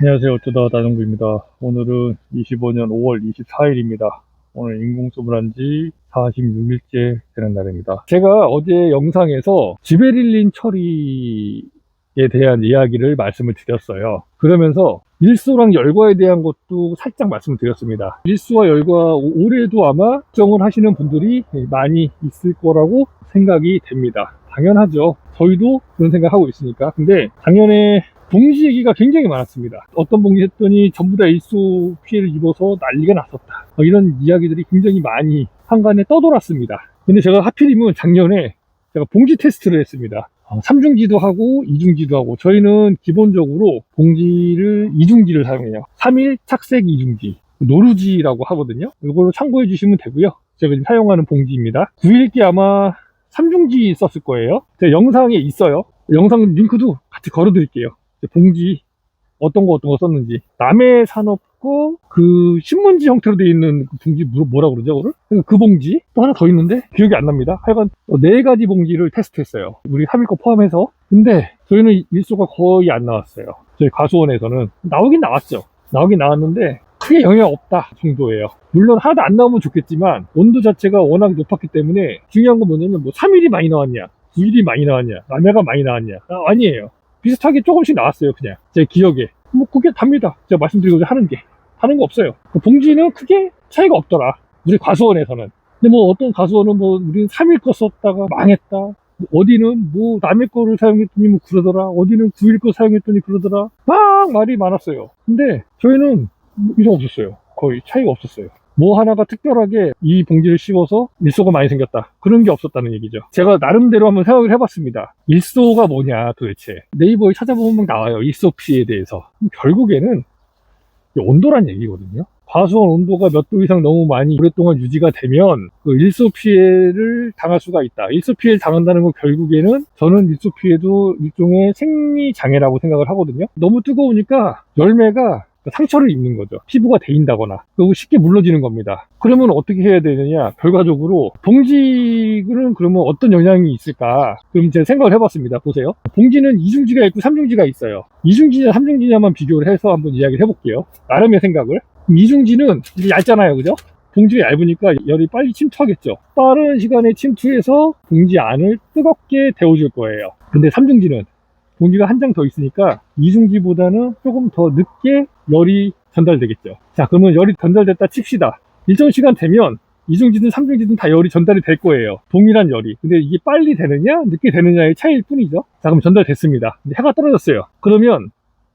안녕하세요. 어쩌다 다정부입니다. 오늘은 25년 5월 24일입니다. 오늘 인공수을 한 지 46일째 되는 날입니다. 제가 어제 영상에서 지베릴린 처리에 대한 이야기를 말씀을 드렸어요. 그러면서 일소랑 열과에 대한 것도 살짝 말씀을 드렸습니다. 일소와 열과 올해도 아마 걱정을 하시는 분들이 많이 있을 거라고 생각이 됩니다. 당연하죠. 저희도 그런 생각하고 있으니까. 근데 작년에 봉지 얘기가 굉장히 많았습니다. 어떤 봉지 했더니 전부 다 일소 피해를 입어서 난리가 났었다. 뭐 이런 이야기들이 굉장히 많이 한간에 떠돌았습니다. 근데 제가 하필이면 작년에 제가 봉지 테스트를 했습니다. 3중지도 하고 2중지도 하고 저희는 기본적으로 봉지를 2중지를 사용해요. 3일 착색 2중지 노루지라고 하거든요. 이걸로 참고해 주시면 되고요. 제가 지금 사용하는 봉지입니다. 9일기 아마 3중지 썼을 거예요. 제 영상에 있어요. 영상 링크도 같이 걸어 드릴게요. 봉지 어떤 거 어떤 거 썼는지. 남해 산업고 그 신문지 형태로 되어 있는 그 봉지 뭐- 뭐라 그러죠 그걸? 그 봉지? 또 하나 더 있는데? 기억이 안 납니다. 하여간 네 가지 봉지를 테스트했어요. 우리 3일 거 포함해서. 근데 저희는 일소가 거의 안 나왔어요. 저희 가수원에서는 나오긴 나왔죠. 나오긴 나왔는데 크게 영향 없다 정도예요. 물론 하나도 안 나오면 좋겠지만 온도 자체가 워낙 높았기 때문에 중요한 건 뭐냐면 뭐 3일이 많이 나왔냐 9일이 많이 나왔냐 남해가 많이 나왔냐. 아, 아니에요 비슷하게 조금씩 나왔어요 그냥. 제 기억에. 뭐 그게 답니다. 제가 말씀드리고자 하는 게. 다른 거 없어요. 그 봉지는 크게 차이가 없더라. 우리 과수원에서는. 근데 뭐 어떤 과수원은 뭐 우리는 3일 거 썼다가 망했다. 어디는 뭐 남의 거를 사용했더니 뭐 그러더라. 어디는 9일 거 사용했더니 그러더라. 막 말이 많았어요. 근데 저희는 뭐 이상 없었어요. 거의 차이가 없었어요 뭐 하나가 특별하게 이 봉지를 씌워서 일소가 많이 생겼다. 그런 게 없었다는 얘기죠. 제가 나름대로 한번 생각을 해봤습니다. 일소가 뭐냐 도대체. 네이버에 찾아보면 막 나와요. 일소 피에 대해서. 결국에는 온도란 얘기거든요. 과수원 온도가 몇 도 이상 너무 많이 오랫동안 유지가 되면 그 일소 피해를 당할 수가 있다. 일소 피해를 당한다는 건 결국에는 저는 일소 피해도 일종의 생리 장애라고 생각을 하거든요. 너무 뜨거우니까 열매가 상처를 입는 거죠. 피부가 데인다거나 그리고 쉽게 물러지는 겁니다. 그러면 어떻게 해야 되느냐? 결과적으로 봉지는 그러면 어떤 영향이 있을까? 그럼 제가 생각을 해봤습니다. 보세요. 봉지는 이중지가 있고 삼중지가 있어요. 이중지냐 삼중지냐만 비교를 해서 한번 이야기를 해볼게요. 나름의 생각을. 이중지는 얇잖아요, 그죠? 봉지가 얇으니까 열이 빨리 침투하겠죠. 빠른 시간에 침투해서 봉지 안을 뜨겁게 데워줄 거예요. 근데 삼중지는 봉지가 한 장 더 있으니까 이중지보다는 조금 더 늦게 열이 전달되겠죠. 자, 그러면 열이 전달됐다 칩시다. 일정 시간 되면 이중지든 삼중지든 다 열이 전달이 될 거예요. 동일한 열이. 근데 이게 빨리 되느냐, 늦게 되느냐의 차이일 뿐이죠. 자, 그럼 전달됐습니다. 해가 떨어졌어요. 그러면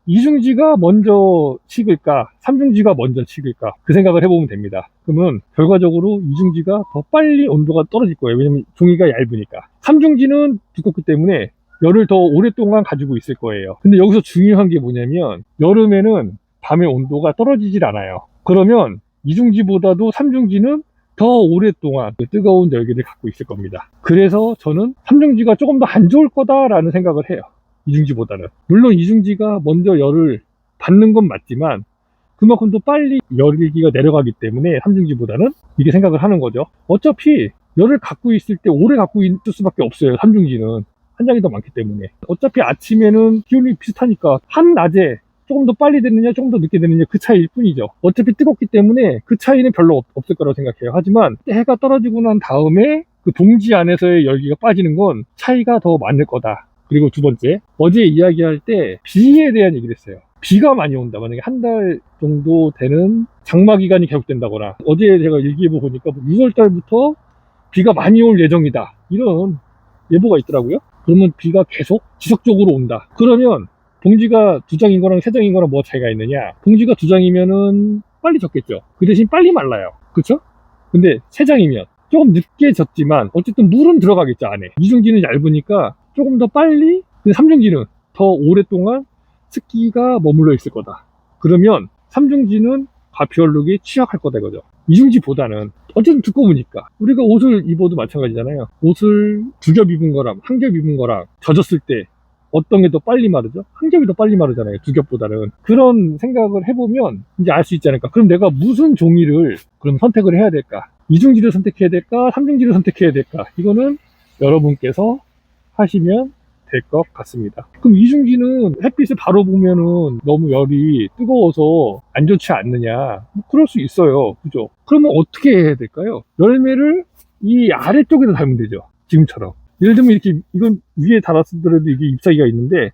이중지가 먼저 식을까, 삼중지가 먼저 식을까, 그 생각을 해보면 됩니다. 그러면 결과적으로 이중지가 더 빨리 온도가 떨어질 거예요. 왜냐면 종이가 얇으니까. 삼중지는 두껍기 때문에 열을 더 오랫동안 가지고 있을 거예요. 근데 여기서 중요한 게 뭐냐면 여름에는 밤의 온도가 떨어지질 않아요. 그러면 이중지보다도 삼중지는 더 오랫동안 그 뜨거운 열기를 갖고 있을 겁니다. 그래서 저는 삼중지가 조금 더 안 좋을 거다라는 생각을 해요. 이중지보다는. 물론 이중지가 먼저 열을 받는 건 맞지만 그만큼 더 빨리 열기가 내려가기 때문에 삼중지보다는 이게 생각을 하는 거죠. 어차피 열을 갖고 있을 때 오래 갖고 있을 수밖에 없어요. 삼중지는. 한 장이 더 많기 때문에. 어차피 아침에는 기온이 비슷하니까 한 낮에 조금 더 빨리 됐느냐 조금 더 늦게 됐느냐 그 차이일 뿐이죠. 어차피 뜨겁기 때문에 그 차이는 별로 없, 없을 거라고 생각해요. 하지만 해가 떨어지고 난 다음에 그 동지 안에서의 열기가 빠지는 건 차이가 더 많을 거다. 그리고 두 번째 어제 이야기할 때 비에 대한 얘기를 했어요. 비가 많이 온다. 만약에 한 달 정도 되는 장마 기간이 계속된다거나 어제 제가 일기예보 보니까 6월 달부터 비가 많이 올 예정이다. 이런 예보가 있더라고요 그러면 비가 계속 지속적으로 온다. 그러면 봉지가 두 장인 거랑 세 장인 거랑 뭐 차이가 있느냐? 봉지가 두 장이면은 빨리 젖겠죠. 그 대신 빨리 말라요. 그쵸? 근데 세 장이면 조금 늦게 젖지만 어쨌든 물은 들어가겠죠 안에. 이중지는 얇으니까 조금 더 빨리. 근데 삼중지는 더 오랫동안 습기가 머물러 있을 거다. 그러면 삼중지는 가피얼룩이 취약할 거다 이거죠. 이중지보다는 어쨌든 두꺼우니까. 우리가 옷을 입어도 마찬가지잖아요. 옷을 두 겹 입은 거랑 한 겹 입은 거랑 젖었을 때 어떤 게 더 빨리 마르죠? 한 겹이 더 빨리 마르잖아요 두 겹보다는. 그런 생각을 해보면 이제 알 수 있지 않을까? 그럼 내가 무슨 종이를 그럼 선택을 해야 될까? 이중지를 선택해야 될까? 삼중지를 선택해야 될까? 이거는 여러분께서 하시면 될 것 같습니다. 그럼 이중지는 햇빛을 바로 보면은 너무 열이 뜨거워서 안 좋지 않느냐? 뭐 그럴 수 있어요. 그죠? 그러면 어떻게 해야 될까요? 열매를 이 아래쪽에다 달면 되죠. 지금처럼. 예를 들면 이렇게 이건 위에 달았더라도 이게 잎사귀가 있는데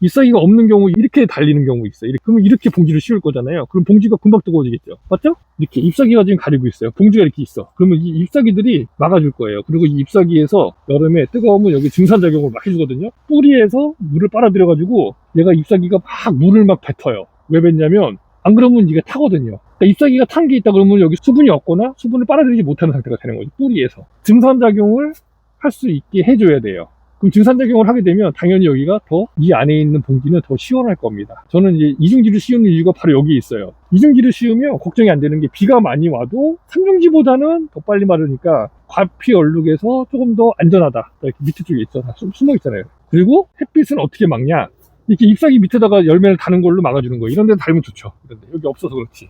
잎사귀가 없는 경우 이렇게 달리는 경우 있어요. 그러면 이렇게 봉지를 씌울 거잖아요. 그럼 봉지가 금방 뜨거워지겠죠. 맞죠? 이렇게 잎사귀가 지금 가리고 있어요. 봉지가 이렇게 있어. 그러면 이 잎사귀들이 막아줄 거예요. 그리고 이 잎사귀에서 여름에 뜨거우면 여기 증산작용을 막 해주거든요. 뿌리에서 물을 빨아들여가지고 얘가 잎사귀가 막 물을 막 뱉어요. 왜 뱉냐면 안 그러면 이게 타거든요. 그러니까 잎사귀가 탄 게 있다 그러면 여기 수분이 없거나 수분을 빨아들이지 못하는 상태가 되는 거죠. 뿌리에서. 증산작용을 할 수 있게 해줘야 돼요. 그럼 증산 작용을 하게 되면 당연히 여기가 더 이 안에 있는 봉지는 더 시원할 겁니다. 저는 이제 이중지를 씌우는 이유가 바로 여기에 있어요. 이중지를 씌우면 걱정이 안 되는 게 비가 많이 와도 삼중지보다는 더 빨리 마르니까 과피 얼룩에서 조금 더 안전하다. 이렇게 밑에 쪽에 숨- 숨어 있잖아요. 그리고 햇빛은 어떻게 막냐? 이렇게 잎사귀 밑에다가 열매를 다는 걸로 막아주는 거예요. 이런 데 달면 좋죠. 그런데 여기 없어서 그렇지.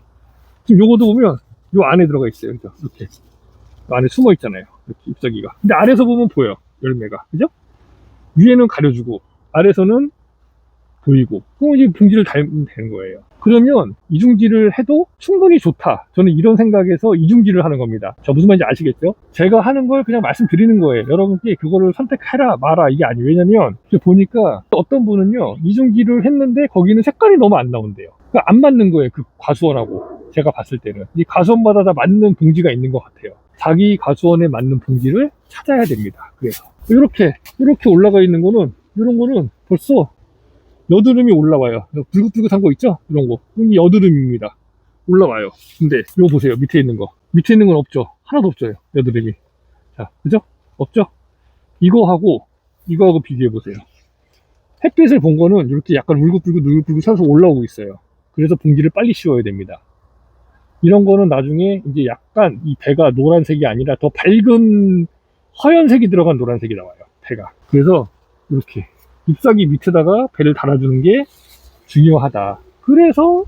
지금 요거도 보면 요 안에 들어가 있어요. 이렇게. 요 안에 숨어 있잖아요. 이렇게 잎사귀가. 근데 아래서 보면 보여. 열매가. 그죠? 위에는 가려주고 아래서는 보이고. 그럼 이제 봉지를 달면 되는 거예요. 그러면 이중지를 해도 충분히 좋다. 저는 이런 생각에서 이중지를 하는 겁니다. 저 무슨 말인지 아시겠죠? 제가 하는 걸 그냥 말씀드리는 거예요. 여러분께 그거를 선택해라 마라 이게 아니에요 왜냐면 보니까 어떤 분은요 이중지를 했는데 거기는 색깔이 너무 안 나온대요. 그러니까 안 맞는 거예요 그 과수원하고 제가 봤을 때는. 이 과수원마다 다 맞는 봉지가 있는 것 같아요 자기 과수원에 맞는 봉지를 찾아야 됩니다 그래서 이렇게 이렇게 올라가 있는 거는 이런 거는 벌써 여드름이 올라와요. 불긋불긋한 거 있죠? 이런 거. 이게 여드름입니다. 올라와요. 근데 이거 보세요. 밑에 있는 거. 밑에 있는 건 없죠? 하나도 없어요. 여드름이. 자, 그죠? 없죠? 이거하고 이거하고 비교해 보세요. 햇빛을 본 거는 이렇게 약간 울긋불긋 울긋불긋 서서 올라오고 있어요. 그래서 봉지를 빨리 씌워야 됩니다. 이런 거는 나중에 이제 약간 이 배가 노란색이 아니라 더 밝은 허연색이 들어간 노란색이 나와요. 배가. 그래서 이렇게 잎사귀 밑에다가 배를 달아주는 게 중요하다. 그래서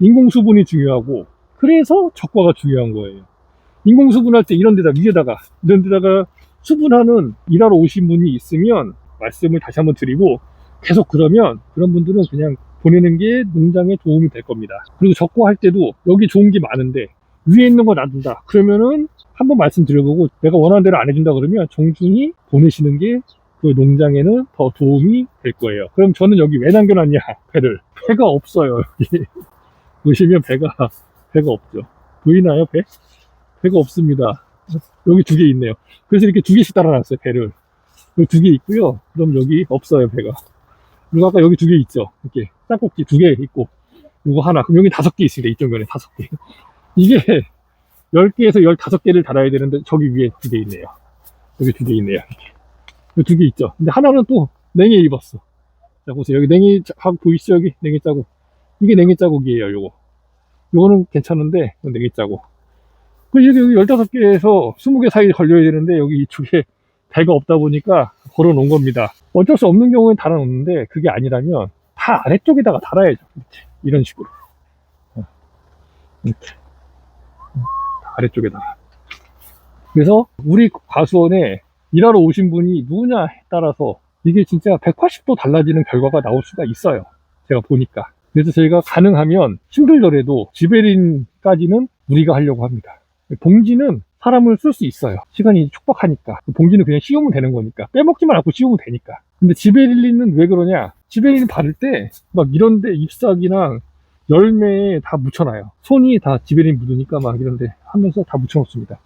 인공수분이 중요하고 그래서 적과가 중요한 거예요. 인공수분 할 때 이런 데다 위에다가 이런 데다가 수분하는 일하러 오신 분이 있으면 말씀을 다시 한번 드리고 계속 그러면 그런 분들은 그냥 보내는 게 농장에 도움이 될 겁니다. 그리고 적과 할 때도 여기 좋은 게 많은데 위에 있는 거 놔둔다. 그러면은 한번 말씀드려보고 내가 원하는 대로 안 해준다 그러면 정중히 보내시는 게 그 농장에는 더 도움이 될 거예요. 그럼 저는 여기 왜 남겨놨냐 배를 배가 없어요 여기 보시면 배가 배가 없죠. 보이나요 배? 배가 없습니다. 여기 두 개 있네요. 그래서 이렇게 두 개씩 달아놨어요 배를 여기 두 개 있고요. 그럼 여기 없어요 배가. 그리고 아까 여기 두 개 있죠. 이렇게 짝꼭지 두 개 있고 이거 하나 그럼 여기 다섯 개 있습니다. 이쪽 면에 다섯 개. 이게 10개에서 15개를 달아야 되는데 저기 위에 두 개 있네요. 여기 두 개 있네요. 두개 있죠. 근데 하나는 또 냉해 입었어. 자, 보세요. 여기 냉해 자국 보이시죠? 여기 냉해 자국. 이게 냉해 자국이에요, 요거. 요거는 괜찮은데, 냉해 자국. 그 여기 15개에서 20개 사이 걸려야 되는데, 여기 이쪽에 배가 없다 보니까 걸어 놓은 겁니다. 어쩔 수 없는 경우엔 달아 놓는데, 그게 아니라면 다 아래쪽에다가 달아야죠. 이런 식으로. 어. 이렇게. 아래쪽에다가. 그래서 우리 과수원에 일하러 오신 분이 누구냐에 따라서 이게 진짜 180도 달라지는 결과가 나올 수가 있어요. 제가 보니까. 그래서 저희가 가능하면 힘들더라도 지베린까지는 우리가 하려고 합니다. 봉지는 사람을 쓸 수 있어요. 시간이 촉박하니까. 봉지는 그냥 씌우면 되는 거니까. 빼먹지만 않고 씌우면 되니까. 근데 지베릴린은 왜 그러냐? 지베릴린 바를 때 막 이런데 잎사귀랑 열매에 다 묻혀놔요. 손이 다 지베린 묻으니까 막 이런데 하면서 다 묻혀놓습니다.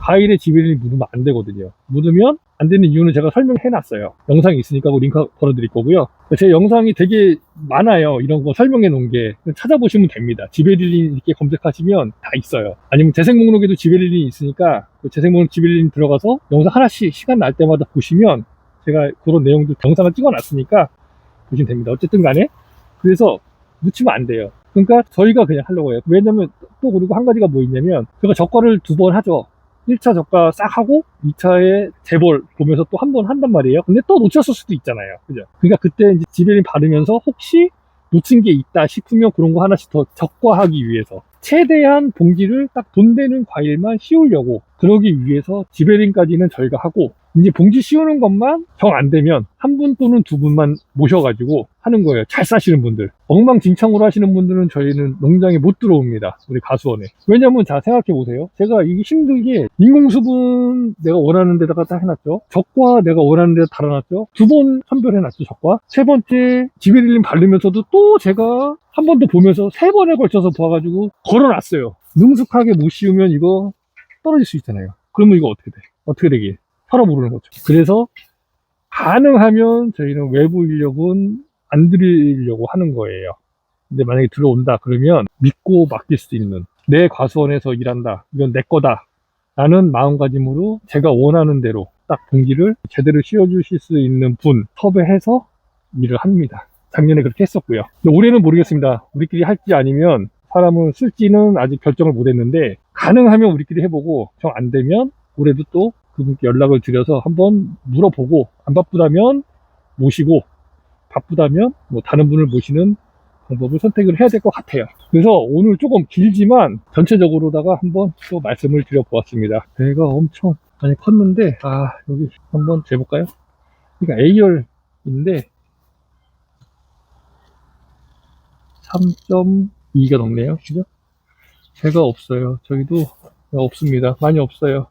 과일에 지베린이 묻으면 안 되거든요. 묻으면 안 되는 이유는 제가 설명해 놨어요. 영상이 있으니까 그 링크 걸어드릴 거고요. 제 영상이 되게 많아요. 이런 거 설명해 놓은 게. 찾아보시면 됩니다. 지베릴린 이렇게 검색하시면 다 있어요. 아니면 재생 목록에도 지베릴린이 있으니까 그 재생 목록 지베릴린 들어가서 영상 하나씩 시간 날 때마다 보시면 제가 그런 내용도 영상을 찍어 놨으니까 보시면 됩니다. 어쨌든 간에. 그래서 묻히면 안 돼요. 그러니까 저희가 그냥 하려고 해요. 왜냐면 또 그리고 한 가지가 뭐 있냐면 제가 저가를 두 번 하죠. 1차 저가 싹 하고 2차에 재벌 보면서 또 한 번 한단 말이에요. 근데 또 놓쳤을 수도 있잖아요. 그죠? 그러니까 그때 이제 지베린 바르면서 혹시 놓친 게 있다 싶으면 그런 거 하나씩 더 적과하기 위해서 최대한 봉지를 딱 돈 되는 과일만 씌우려고 그러기 위해서 지베린까지는 저희가 하고 이제 봉지 씌우는 것만 정 안 되면 한 분 또는 두 분만 모셔가지고 하는 거예요. 잘 싸시는 분들. 엉망진창으로 하시는 분들은 저희는 농장에 못 들어옵니다. 우리 가수원에. 왜냐면 자, 생각해 보세요. 제가 이게 힘들게 인공수분 내가 원하는 데다가 딱 해놨죠. 적과 내가 원하는 데다 달아놨죠. 두 번 선별해놨죠, 적과. 세 번째, 지베릴린 바르면서도 또 제가 한 번 더 보면서 세 번에 걸쳐서 봐가지고 걸어놨어요. 능숙하게 못 씌우면 이거 떨어질 수 있잖아요. 그러면 이거 어떻게 돼? 어떻게 되게? 서로 모르는 거죠. 그래서 가능하면 저희는 외부 인력은 안 들이려고 하는 거예요. 근데 만약에 들어온다 그러면 믿고 맡길 수 있는 내 과수원에서 일한다. 이건 내 거다. 라는 마음가짐으로 제가 원하는 대로 딱 봉지를 제대로 씌워주실 수 있는 분 섭외해서 일을 합니다. 작년에 그렇게 했었고요. 올해는 모르겠습니다. 우리끼리 할지 아니면 사람을 쓸지는 아직 결정을 못 했는데 가능하면 우리끼리 해보고 정 안 되면 올해도 또 그분께 연락을 드려서 한번 물어보고 안 바쁘다면 모시고 바쁘다면 뭐 다른 분을 모시는 방법을 선택을 해야 될 것 같아요. 그래서 오늘 조금 길지만 전체적으로다가 한번 또 말씀을 드려보았습니다. 배가 엄청 많이 컸는데 아 여기 한번 재볼까요? 그러니까 A열인데 3.2가 넘네요. 그죠? 배가 없어요. 저기도 없습니다. 많이 없어요.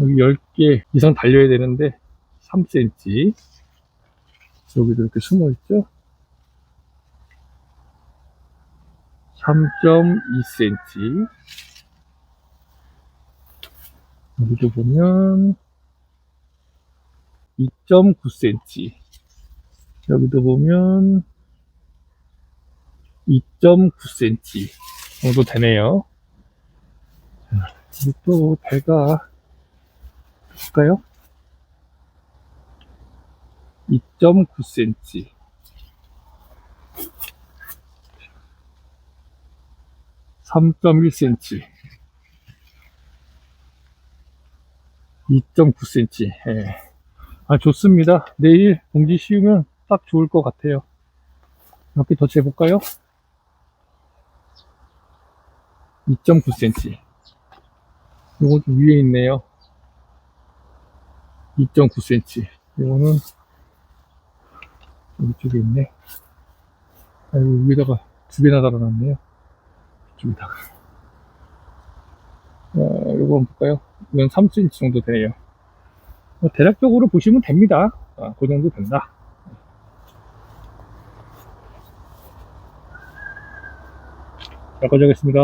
여기 10개 이상 달려야 되는데 3cm 여기도 이렇게 숨어 있죠? 3.2cm 여기도 보면 2.9cm 여기도 보면 2.9cm 정도 되네요 그리고 또 배가 볼까요? 2.9cm 3.1cm 2.9cm 예. 아 좋습니다 내일 봉지 씌우면 딱 좋을 것 같아요 몇 개 더 재볼까요? 2.9cm 이거 좀 위에 있네요 2.9cm. 이거는 이쪽에 있네. 아이고, 위에다가 두 개나 달아놨네요. 이쪽에다가. 어, 이거 한번 볼까요? 이건 3cm 정도 되네요. 뭐 대략적으로 보시면 됩니다. 아, 그 정도 된다. 자, 가져가겠습니다.